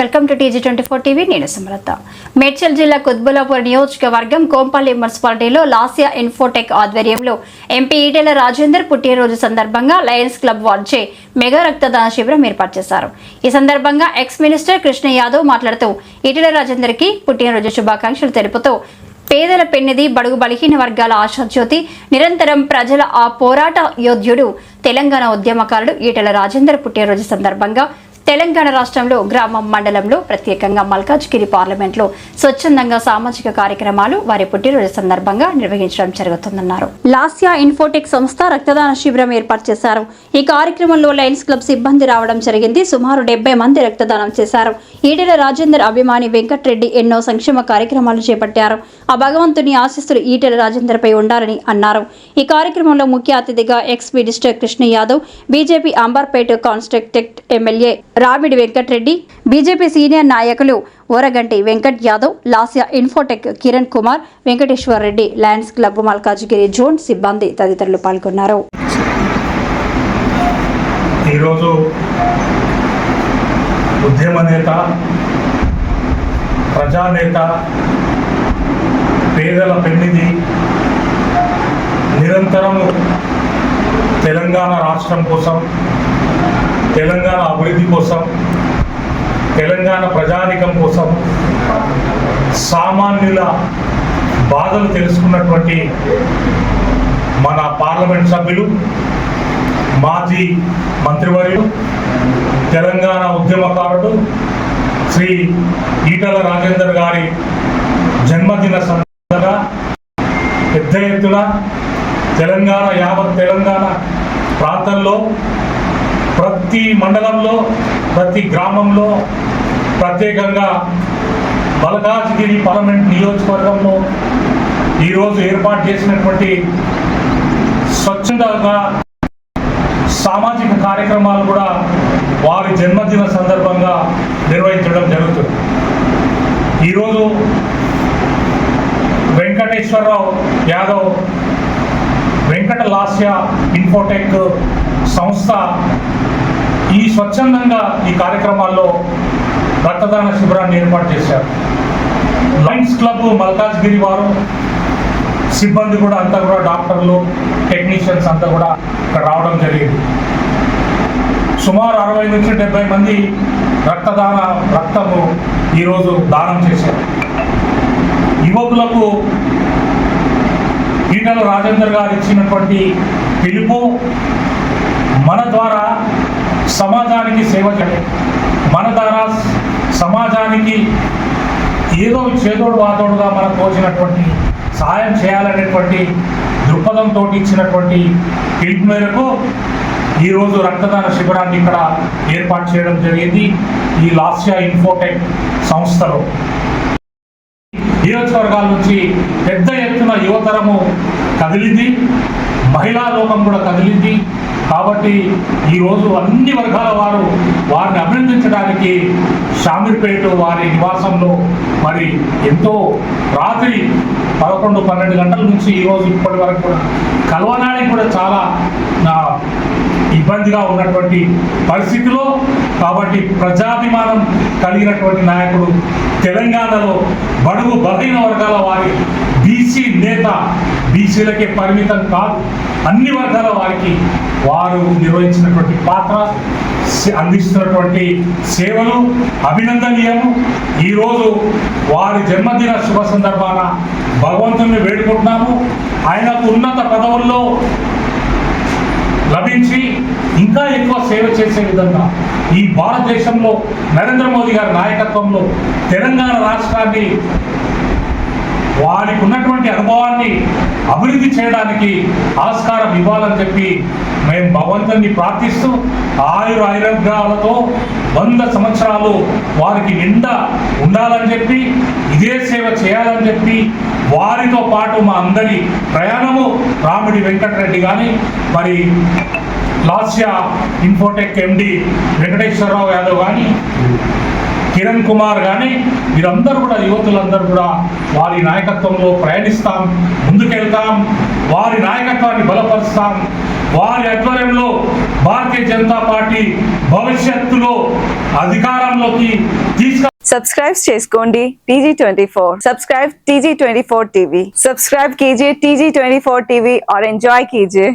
Welcome to TG twenty four TV నేను సుమలత మేడ్చల్ జిల్లా కుత్బులాపూర్ నియోజకవర్గం కోంపల్లి మున్సిపాలిటీలో లాసియా ఇన్ఫోటెక్ ఆధ్వర్యంలో ఎంపీ ఈటెల రాజేందర్ పుట్టినరోజు సందర్భంగా లయన్స్ క్లబ్ వార్చే మెగా రక్తదాన శిబిరం ఏర్పాటు చేశారు. ఈ సందర్భంగా ఎక్స్ మినిస్టర్ కృష్ణ యాదవ్ మాట్లాడుతూ ఈటెల రాజేందర్కి పుట్టినరోజు శుభాకాంక్షలు తెలుపుతూ పేదల పెన్నిది బడుగు బలహీన వర్గాల ఆశాజ్యోతి నిరంతరం ప్రజల ఆ పోరాట యోధ్యుడు తెలంగాణ ఉద్యమకారుడు ఈటెల రాజేందర్ పుట్టినరోజు సందర్భంగా తెలంగాణ రాష్ట్రంలో గ్రామం మండలంలో ప్రత్యేకంగా మల్కాజ్గిరి పార్లమెంట్లో స్వచ్ఛందంగా సామాజిక కార్యక్రమాలు వారి పుట్టినరోజు సందర్భంగా నిర్వహించడం జరుగుతుందన్నారు. లాస్యా ఇన్ఫోటెక్ సంస్థ రక్తదాన శిబిరం ఏర్పాటు చేశారు. ఈ కార్యక్రమంలో లయన్స్ క్లబ్ సిబ్బంది రావడం జరిగింది. సుమారు డెబ్బై మంది రక్తదానం చేశారు. ఈటెల రాజేందర్ అభిమాని వెంకట్రెడ్డి ఎన్నో సంక్షేమ కార్యక్రమాలు చేపట్టారు. ఆ భగవంతుని ఆశిస్తులు ఈటెల రాజేందర్ పై ఉండాలని అన్నారు. ఈ కార్యక్రమంలో ముఖ్య అతిథిగా ex minister Krishna Yadav BJP Amberpet కాన్స్ట్రక్టెక్ట్ MLA Ramidi Venkatreddy BJP senior నాయకులు Oraganti Venkat Yadav Lasya infotech Kiran Kumar Venkateswar Reddy lions club Malkajgiri zone సిబ్బంది తదితరులు పాల్గొన్నారు. ఈరోజు ఉద్యమ నేత ప్రజానేత పేదల పెన్నిధి నిరంతరము తెలంగాణ రాష్ట్రం కోసం తెలంగాణ అభివృద్ధి కోసం తెలంగాణ ప్రజానికం కోసం సామాన్యుల బాధలు తెలుసుకున్నటువంటి మన పార్లమెంట్ సభ్యులు మాజీ మంత్రివర్యులు తెలంగాణ ఉద్యమకారుడు శ్రీ ఈటల రాజేందర్ గారి జన్మదిన సందర్భంగా పెద్ద ఎత్తున తెలంగాణ యావత్ తెలంగాణ ప్రాంతంలో ప్రతి మండలంలో ప్రతి గ్రామంలో ప్రత్యేకంగా మల్కాజ్గిరి పార్లమెంట్ నియోజకవర్గంలో ఈరోజు ఏర్పాటు చేసినటువంటి స్వచ్ఛందంగా సామాజిక కార్యక్రమాలు కూడా వారి జన్మదిన సందర్భంగా నిర్వహించడం జరుగుతుంది. ఈరోజు వెంకటేశ్వరరావు యాదవ్ వెంకట లాస్య ఇన్ఫోటెక్ సంస్థ ఈ స్వచ్ఛందంగా ఈ కార్యక్రమాల్లో రక్తదాన శిబిరాన్ని ఏర్పాటు చేశారు. లయన్స్ క్లబ్ మల్కాజ్గిరి వారు సిబ్బంది కూడా అంతా కూడా డాక్టర్లు టెక్నీషియన్స్ అంతా కూడా ఇక్కడ రావడం జరిగింది. సుమారు అరవై నుంచి డెబ్బై మంది రక్తదాన రక్తము ఈరోజు దానం చేశారు. యువకులకు ఈటల రాజేందర్ గారు ఇచ్చినటువంటి పిలుపు మన ద్వారా సమాజానికి సేవ చేయాలి మన ద్వారా సమాజానికి ఏదో చేదోడు వాదోడుగా మనకు తోచినటువంటి సహాయం చేయాలనేటువంటి దృక్పథంతో ఇచ్చినటువంటి పిలుపు మేరకు ఈరోజు రక్తదాన శిబిరాన్ని ఇక్కడ ఏర్పాటు చేయడం జరిగింది. ఈ లాస్యా ఇన్ఫోటెక్ సంస్థలో. నియోజకవర్గాల నుంచి పెద్ద ఎత్తున యువతరము కదిలింది. మహిళా లోకం కూడా కదిలింది. కాబట్టి ఈరోజు అన్ని వర్గాల వారు వారిని అభినందించడానికి షామీర్పేట వారి నివాసంలో మరి ఎంతో రాత్రి పదకొండు పన్నెండు గంటల నుంచి ఈరోజు ఇప్పటి వరకు కూడా కలవడానికి కూడా చాలా నా ఇబ్బందిగా ఉన్నటువంటి పరిస్థితిలో కాబట్టి ప్రజాభిమానం కలిగినటువంటి నాయకుడు తెలంగాణలో బడుగు బలహీన వర్గాల వారి బీసీ నేత బీసీలకే పరిమితం కాదు. అన్ని వర్గాల వారికి వారు నిర్వహించినటువంటి పాత్ర అందిస్తున్నటువంటి సేవలు అభినందనీయము. ఈరోజు వారి జన్మదిన శుభ సందర్భాన భగవంతుని వేడుకుంటున్నాము. ఆయనకు ఉన్నత పదవుల్లో లభించి ఇంకా ఎక్కువ సేవ చేసే విధంగా ఈ భారతదేశంలో నరేంద్ర మోదీ గారి నాయకత్వంలో తెలంగాణ రాష్ట్రాన్ని వారికి ఉన్నటువంటి అనుభవాన్ని అభివృద్ధి చేయడానికి ఆస్కారం ఇవ్వాలని చెప్పి మేము భగవంతుని ప్రార్థిస్తూ ఆయుర ఆయుర్గ్రహాలతో వంద సంవత్సరాలు వారికి నిండా ఉండాలని చెప్పి ఇదే సేవ చేయాలని చెప్పి వారితో పాటు మా అందరి ప్రయాణము రామిడి వెంకటరెడ్డి కానీ మరి లాస్యా ఇన్ఫోటెక్ ఎండి వెంకటేశ్వరరావు యాదవ్ కానీ కిరణ్ కుమార్ కానీ వీరందరూ కూడా యువతులందరూ కూడా వారి నాయకత్వంలో ప్రయాణిస్తాం ముందుకెళ్తాం వారి నాయకత్వాన్ని బలపరుస్తాం వారి ఆధ్వర్యంలో భారతీయ జనతా పార్టీ భవిష్యత్తులో అధికారంలోకి తీసుకు सब्सक्राइब చేసుకోండి TG 24 subscribe TG 24 TV subscribe कीजिए टीजी 24 टीवी और एंजॉय कीजिए